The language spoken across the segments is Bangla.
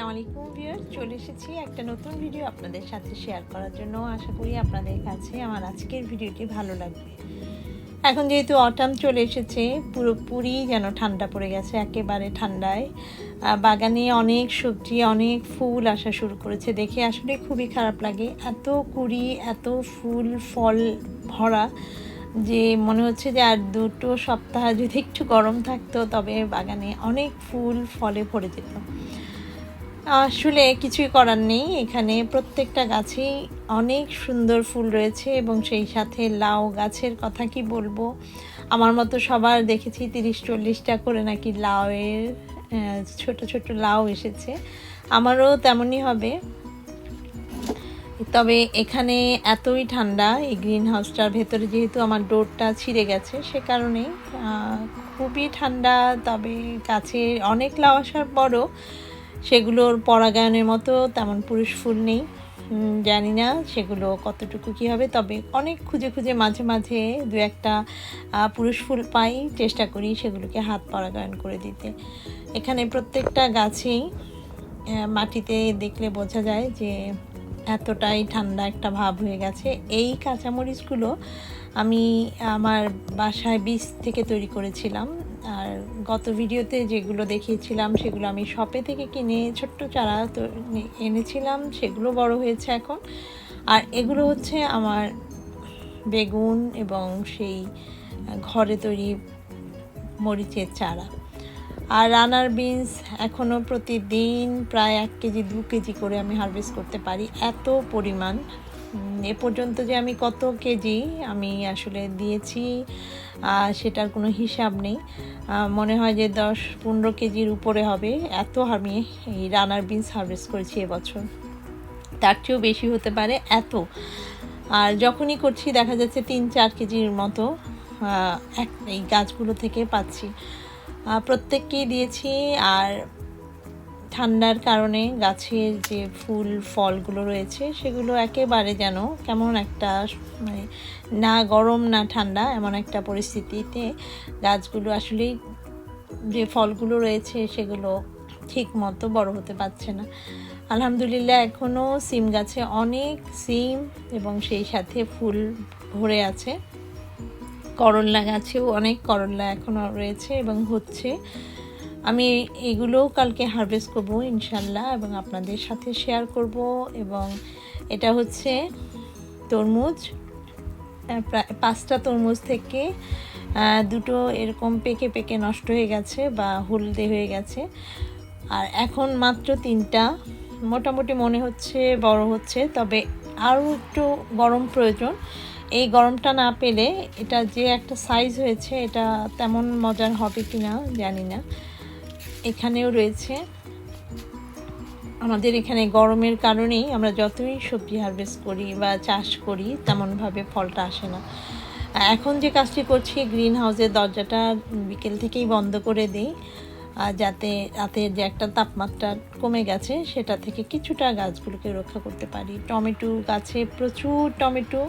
আসসালামু আলাইকুম ভিউয়ার চলে এসেছি একটা নতুন ভিডিও আপনাদের সাথে শেয়ার করার জন্য। আশা করি আপনাদের কাছে আমার আজকের ভিডিওটি ভালো লাগবে। এখন যেহেতু অটাম চলে এসেছে, পুরোপুরি যেন ঠান্ডা পড়ে গেছে একেবারে ঠান্ডায়। বাগানে অনেক সবজি, অনেক ফুল আসা শুরু করেছে। দেখে আসলে খুবই খারাপ লাগে। এত কুড়ি, এত ফুল, ফল ভরা যে মনে হচ্ছে যে আর দুটো সপ্তাহ যদি একটু গরম থাকতো, তবে বাগানে অনেক ফুল, ফলে ভরে যেত। আসলে কিছুই করার নেই। এখানে প্রত্যেকটা গাছেই অনেক সুন্দর ফুল রয়েছে এবং সেই সাথে লাউ গাছের কথা কি বলব? আমার মতো সবার দেখেছি তিরিশ চল্লিশটা করে নাকি লাউয়ের ছোট ছোট লাউ এসেছে। আমারও তেমনই হবে। তবে এখানে এতই ঠান্ডা, এই গ্রিন হাউসটার ভেতরে যেহেতু আমার ডোরটা ছিঁড়ে গেছে, সে কারণেই খুবই ঠান্ডা। তবে গাছে অনেক লাউ আসার পরও সেগুলোর পরাগায়নের মতো তেমন পুরুষ ফুল নেই। জানি না সেগুলো কতটুকু কী হবে, তবে অনেক খুঁজে খুঁজে মাঝে মাঝে দু একটা পুরুষ ফুল পাই, চেষ্টা করি সেগুলোকে হাত পরাগায়ন করে দিতে। এখানে প্রত্যেকটা গাছেই মাটিতে দেখলে বোঝা যায় যে এতটাই ঠান্ডা একটা ভাব হয়ে গেছে। এই কাঁচামরিচগুলো আমি আমার বাসায় বীজ থেকে তৈরি করেছিলাম। আর গত ভিডিওতে যেগুলো দেখিয়েছিলাম, সেগুলো আমি শপে থেকে কিনে ছোট্ট চারা তো এনেছিলাম, সেগুলো বড় হয়েছে এখন। আর এগুলো হচ্ছে আমার বেগুন এবং সেই ঘরে তৈরি মরিচের চারা। আর রানার বিনস এখনও প্রতিদিন প্রায় এক কেজি, দু কেজি করে আমি হারভেস্ট করতে পারি। এত পরিমাণ। এ পর্যন্ত যে আমি কত কেজি আমি আসলে দিয়েছি সেটার কোনো হিসাব নেই। মনে হয় যে দশ পনেরো কেজির উপরে হবে। এত আমি এই রানার বিনস হারভেস্ট করেছি এবছর তার চেয়েও বেশি হতে পারে এত। আর যখনই করছি দেখা যাচ্ছে তিন চার কেজির মতো এক এই গাছগুলো থেকে পাচ্ছি। প্রত্যেককেই দিয়েছি আর ঠান্ডার কারণে গাছের যে ফুল, ফলগুলো রয়েছে, সেগুলো একেবারে যেন কেমন একটা মানে না গরম, না ঠান্ডা, এমন একটা পরিস্থিতিতে গাছগুলো আসলেই যে ফলগুলো রয়েছে, সেগুলো ঠিক মতো বড় হতে পারছে না। আলহামদুলিল্লাহ এখনও সিম গাছে অনেক সিম এবং সেই সাথে ফুল ভরে আছে। করল্লা গাছেও অনেক করল্লা এখনও রয়েছে এবং হচ্ছে। আমি এগুলোও কালকে হারভেস্ট করব ইনশাল্লাহ এবং আপনাদের সাথে শেয়ার করব এবং এটা হচ্ছে তরমুজ প্রায় পাঁচটা তরমুজ থেকে দুটো এরকম পেকে পেকে নষ্ট হয়ে গেছে বা হলদে হয়ে গেছে। আর এখন মাত্র তিনটা। মোটামুটি মনে হচ্ছে বড় হচ্ছে, তবে আরও একটু গরম প্রয়োজন। এই গরমটা না পেলে এটা যে একটা সাইজ হয়েছে, এটা তেমন মজার হবে কি না জানি না। এখানেও রয়েছে। আমাদের এখানে গরমের কারণেই আমরা যতই সবজি হারভেস্ট করি বা চাষ করি, তেমনভাবে ফলটা আসে না। এখন যে কাজটি করছি গ্রিন হাউসের দরজাটা বিকেল থেকেই বন্ধ করে দিই যাতে রাতের যে একটা তাপমাত্রা কমে গেছে, সেটা থেকে কিছুটা গাছগুলোকে রক্ষা করতে পারি। টমেটো গাছে প্রচুর টমেটো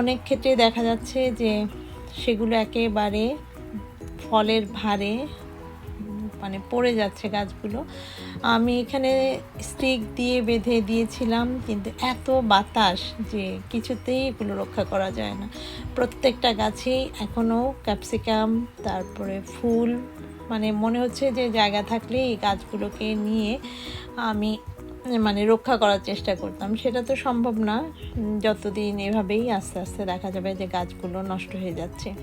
অনেক ক্ষেত্রে দেখা যাচ্ছে যে সেগুলো একেবারে ফলের ভারে মানে পড়ে যাচ্ছে গাছগুলো। আমি এখানে স্টিক দিয়ে বেঁধে দিয়েছিলাম, কিন্তু এত বাতাস যে কিছুতেই এগুলো রক্ষা করা যায় না। প্রত্যেকটা গাছেই এখনও ক্যাপসিকাম, তারপরে ফুল মানে মনে হচ্ছে যে জায়গা থাকলে এই গাছগুলোকে নিয়ে আমি মানে রক্ষা করার চেষ্টা করতাম। সেটা তো সম্ভব না। যতদিন এভাবেই আস্তে আস্তে দেখা যাবে যে গাছগুলো নষ্ট হয়ে যাচ্ছে।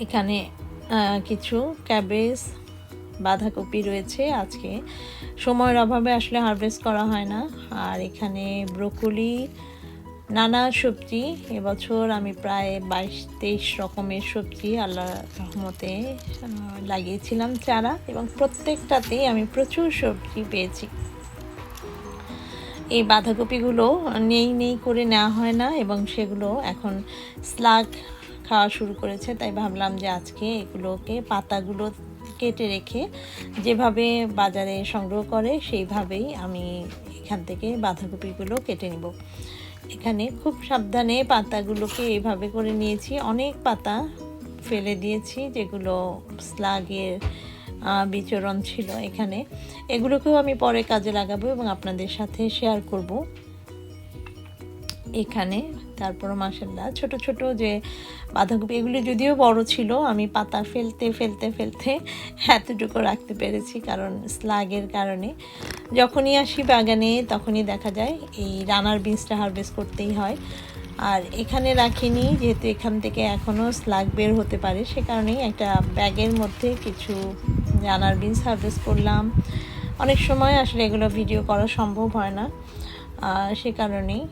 এখানে কিছু ক্যাবেজ, বাঁধাকপি রয়েছে আজকে। সময়ের অভাবে আসলে হারভেস্ট করা হয় না। আর এখানে ব্রোকলি নানা সবজি, এবছর আমি প্রায় বাইশ, তেইশ রকমের সবজি আল্লাহ রহমতে লাগিয়েছিলাম চারা এবং প্রত্যেকটাতেই আমি প্রচুর সবজি পেয়েছি। এই বাঁধাকপিগুলো নেই নেই করে নেওয়া হয় না এবং সেগুলো এখন স্লাগ খাওয়া শুরু করেছে, তাই ভাবলাম যে আজকে এগুলোকে, পাতাগুলো কেটে রেখে যেভাবে বাজারে সংগ্রহ করে, সেইভাবেই আমি এখান থেকে বাঁধাকপিগুলো কেটে নিব। এখানে খুব সাবধানে পাতাগুলোকে এভাবে করে নিয়েছি। অনেক পাতা ফেলে দিয়েছি, যেগুলো স্লাগের বিচরণ ছিল এখানে। এগুলোকেও আমি পরে কাজে লাগাবো এবং আপনাদের সাথে শেয়ার করব। এখানে তারপর মাসাল্লাহ ছোট ছোট যে বাঁধাকপি, এগুলি যদিও বড় ছিল, আমি পাতা ফেলতে ফেলতে ফেলতে এতটুকু রাখতে পেরেছি কারণ স্লাগের কারণে। যখনই আসি বাগানে, তখনই দেখা যায় এই রানার বিনসটা হারভেস্ট করতেই হয়। আর এখানে রাখিনি, যেহেতু এখান থেকে এখনও স্লাগ বের হতে পারে, সে কারণেই একটা ব্যাগের মধ্যে কিছু রানার বিনস হারভেস্ট করলাম। অনেক সময় আসলে এগুলো ভিডিও করা সম্ভব হয় না সে কারণেই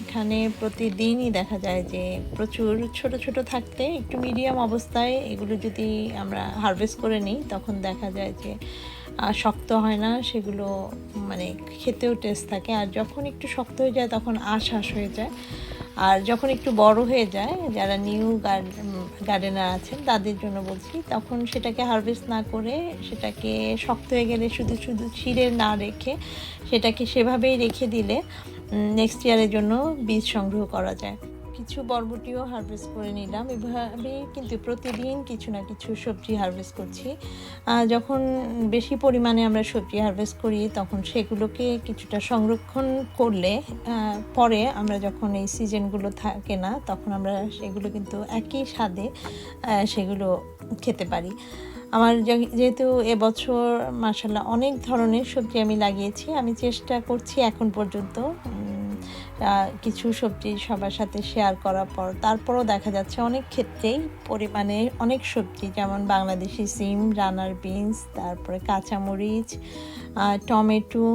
এখানে প্রতিদিনই দেখা যায় যে প্রচুর ছোট ছোট থাকতে একটু মিডিয়াম অবস্থায় এগুলো যদি আমরা হারভেস্ট করে নিই, তখন দেখা যায় যে শক্ত হয় না, সেগুলো মানে খেতেও টেস্ট থাকে। আর যখন একটু শক্ত হয়ে যায়, তখন আশ্বাস হয়ে যায়। আর যখন একটু বড় হয়ে যায়, যারা নিউ গার্ডেনার আছেন, তাদের জন্য বলছি, তখন সেটাকে হারভেস্ট না করে সেটাকে শক্ত হয়ে গেলে শুধু শুধু ছিঁড়ে না রেখে সেটাকে সেভাবেই রেখে দিলে নেক্সট ইয়ারের জন্য বীজ সংগ্রহ করা যায়। কিছু বরবটিও হারভেস্ট করে নিলাম। এভাবে কিন্তু প্রতিদিন কিছু না কিছু সবজি হারভেস্ট করছি। যখন বেশি পরিমাণে আমরা সবজি হারভেস্ট করি, তখন সেগুলোকে কিছুটা সংরক্ষণ করলে পরে আমরা যখন এই সিজনগুলো থাকে না, তখন আমরা সেগুলো কিন্তু একই স্বাদে সেগুলো খেতে পারি। আমার যেহেতু এবছর মাসাল্লাহ অনেক ধরনের সবজি আমি লাগিয়েছি। আমি চেষ্টা করছি এখন পর্যন্ত কিছু সবজি সবার সাথে শেয়ার করার পর। তারপরও দেখা যাচ্ছে অনেক ক্ষেত্রেই পরিমাণে অনেক সবজি, যেমন বাংলাদেশি সিম, রানার বিনস, তারপরে কাঁচামরিচ টমেটো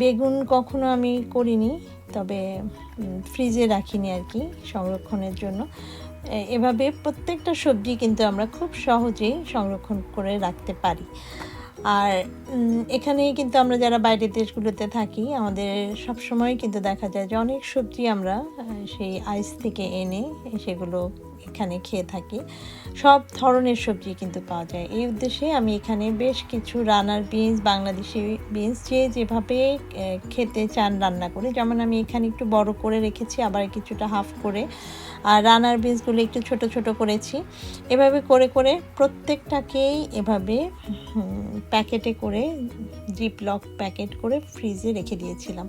বেগুন কখনো আমি করিনি, তবে ফ্রিজে রাখিনি আর কি সংরক্ষণের জন্য। এভাবে প্রত্যেকটা সবজি কিন্তু আমরা খুব সহজেই সংরক্ষণ করে রাখতে পারি। আর এখানে কিন্তু আমরা যারা বাইরের দেশগুলোতে থাকি, আমাদের সব সময় কিন্তু দেখা যায় যে অনেক সবজি আমরা সেই আইস থেকে এনে সেগুলো এখানে খেয়ে থাকি। সব ধরনের সবজি কিন্তু পাওয়া যায়। এই উদ্দেশ্যে আমি এখানে বেশ কিছু রানার বিনস, বাংলাদেশি বিনস যে যেভাবে খেতে চান রান্না করে, যেমন আমি এখানে একটু বড় করে রেখেছি, আবার কিছুটা হাফ করে আর রানার বিনসগুলো একটু ছোট ছোট করেছি। এভাবে করে করে প্রত্যেকটাকেই এভাবে প্যাকেটে করে জিপ লক প্যাকেট করে ফ্রিজে রেখে দিয়েছিলাম।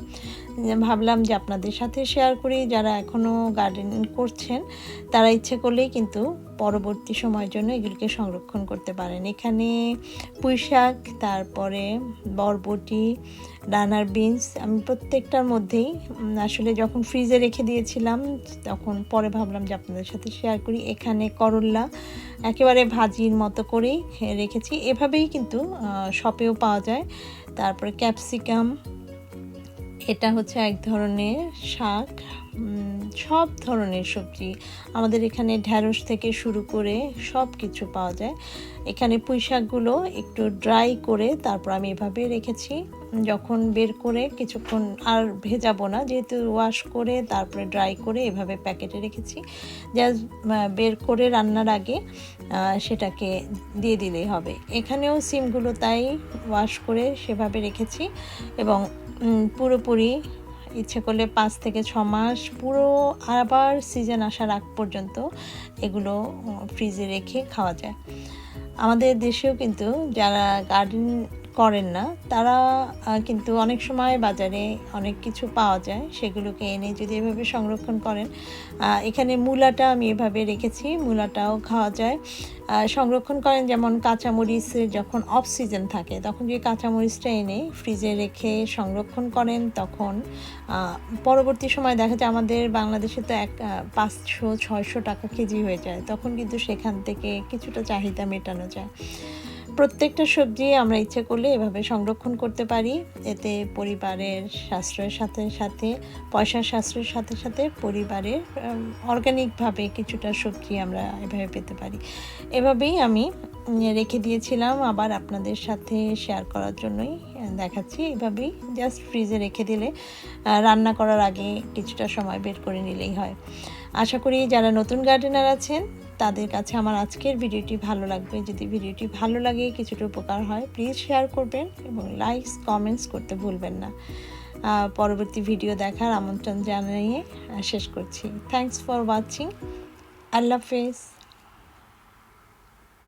ভাবলাম যে আপনাদের সাথে শেয়ার করি, যারা এখনও গার্ডেন করছেন, তারা ইচ্ছে করলেই কিন্তু পরবর্তী সময়ের জন্য এগুলিকে সংরক্ষণ করতে পারেন। এখানে পুঁই শাক, তারপরে বরবটি, রানার বিনস, আমি প্রত্যেকটার মধ্যেই আসলে যখন ফ্রিজে রেখে দিয়েছিলাম, তখন পরে ভাবলাম যে আপনাদের সাথে শেয়ার করি। এখানে করল্লা একেবারে ভাজির মতো করেই রেখেছি। এভাবেই কিন্তু শপেও পাওয়া যায়। তারপরে ক্যাপসিকাম এটা হচ্ছে এক ধরনের শাক সব ধরনের সবজি। আমাদের এখানে ঢ্যাঁড়স থেকে শুরু করে সব কিছু পাওয়া যায়। এখানে পুঁই শাকগুলো একটু ড্রাই করে তারপর আমি এভাবে রেখেছি। যখন বের করে কিছুক্ষণ আর ভেজাবো না, যেহেতু ওয়াশ করে তারপরে ড্রাই করে এভাবে প্যাকেটে রেখেছি। জাস্ট বের করে রান্নার আগে সেটাকে দিয়ে দিলেই হবে। এখানেও সিমগুলো তাই ওয়াশ করে সেভাবে রেখেছি এবং পুরোপুরি ইচ্ছে করলে পাঁচ থেকে ছ মাস পুরো আবার সিজন আসার আগ পর্যন্ত এগুলো ফ্রিজে রেখে খাওয়া যায়। আমাদের দেশেও কিন্তু যারা গার্ডেন করেন না। তারা কিন্তু অনেক সময় বাজারে অনেক কিছু পাওয়া যায়, সেগুলোকে এনে যদি এভাবে সংরক্ষণ করেন এখানে মূলাটা আমি এভাবে রেখেছি, মূলাটাও খাওয়া যায়। সংরক্ষণ করেন যেমন কাঁচামরিচের যখন অফ সিজন থাকে, তখন যদি কাঁচামরিচটা এনে ফ্রিজে রেখে সংরক্ষণ করেন, তখন পরবর্তী সময় দেখা যায় আমাদের বাংলাদেশে তো এক পাঁচশো, ছয়শো টাকা কেজি হয়ে যায়, তখন কিন্তু সেখান থেকে কিছুটা চাহিদা মেটানো যায়। প্রত্যেকটা সবজি আমরা ইচ্ছে করলে এভাবে সংরক্ষণ করতে পারি। এতে পরিবারের সাশ্রয়ের সাথে সাথে, পয়সার সাশ্রয়ের সাথে সাথে পরিবারের অর্গানিকভাবে কিছুটা সবজি আমরা এভাবে পেতে পারি। এভাবেই আমি রেখে দিয়েছিলাম। আবার আপনাদের সাথে শেয়ার করার জন্যই দেখাচ্ছি। এভাবেই জাস্ট ফ্রিজে রেখে দিলে রান্না করার আগে কিছুটা সময় বের করে নিলেই হয়। আশা করি যারা নতুন গার্ডেনার আছেন তাদের কাছে আমার আজকের ভিডিওটি ভালো লাগবে। যদি ভিডিওটি ভালো লাগে, কিছুটা উপকার হয় প্লিজ শেয়ার করবেন এবং লাইকস কমেন্টস করতে ভুলবেন না। পরবর্তী ভিডিও দেখার আমন্ত্রণ জানিয়ে শেষ করছি। থ্যাংকস ফর ওয়াচিং আল্লাহ হাফেজ।